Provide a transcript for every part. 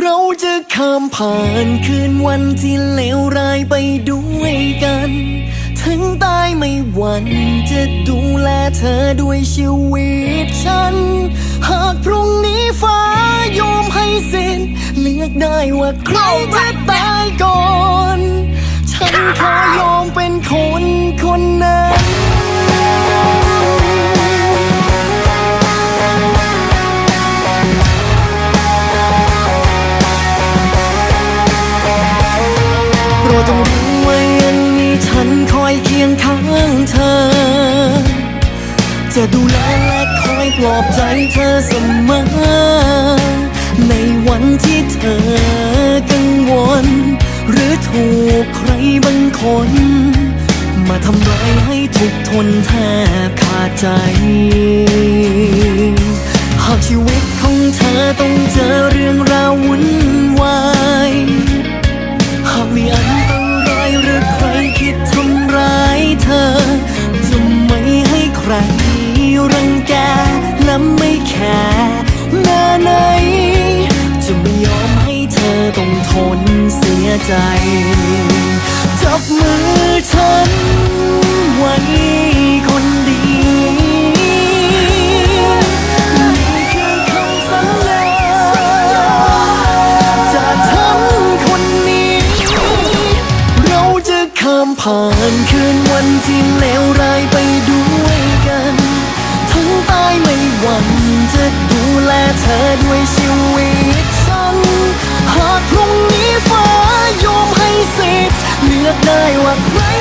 เราจะข้ามผ่านคืนวันที่เลวร้ายไปด้วยกัน ถึงตายไม่หวันจะดูแลเธอด้วยชีวิตฉัน หากพรุ่งนี้ฟ้ายอมให้สิ้น เลือกได้ว่าใครจะต จะดูแลและคอยปลอบใจเธอเสมอ ในวันที่เธอกังวล หรือถูกใครบางคน มาทำร้ายให้ทุกทนแทบขาดใจ หากชีวิต ต้องทนเสียใจ จับมือฉันไว้คนดีนี่คือคำสัญญาจากฉันคนนี้ เราจะข้ามผ่านคืนวันที่เลวร้ายไปด้วยกัน ทั้งตายไม่หวั่นจะดูแลเธอด้วย ได้ว่าใคร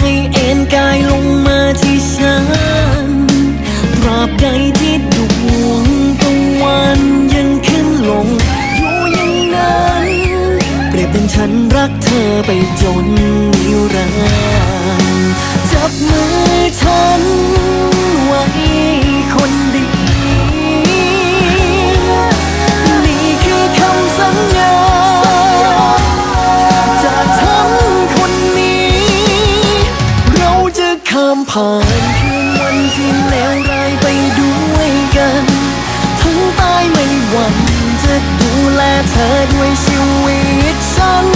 ให้เอ็นกายลงมาที่ฉันตราบใด เธอด้วยชีวิตฉัน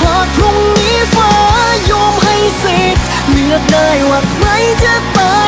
หากพรุ่งนี้ฟ้ายอมให้สิทธิ์เลือกได้ว่าใครจะตาย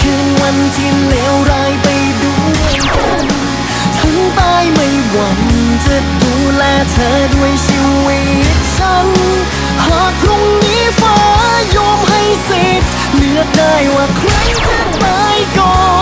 คืนวันที่เลวร้ายไปด้วยกันทั้งตายไม่หวังจะดูแลเธอด้วยชีวิตฉัน หากพรุ่งนี้ฟ้ายอมให้สิทธิ์เลือกได้ว่าใครจะตายก่อน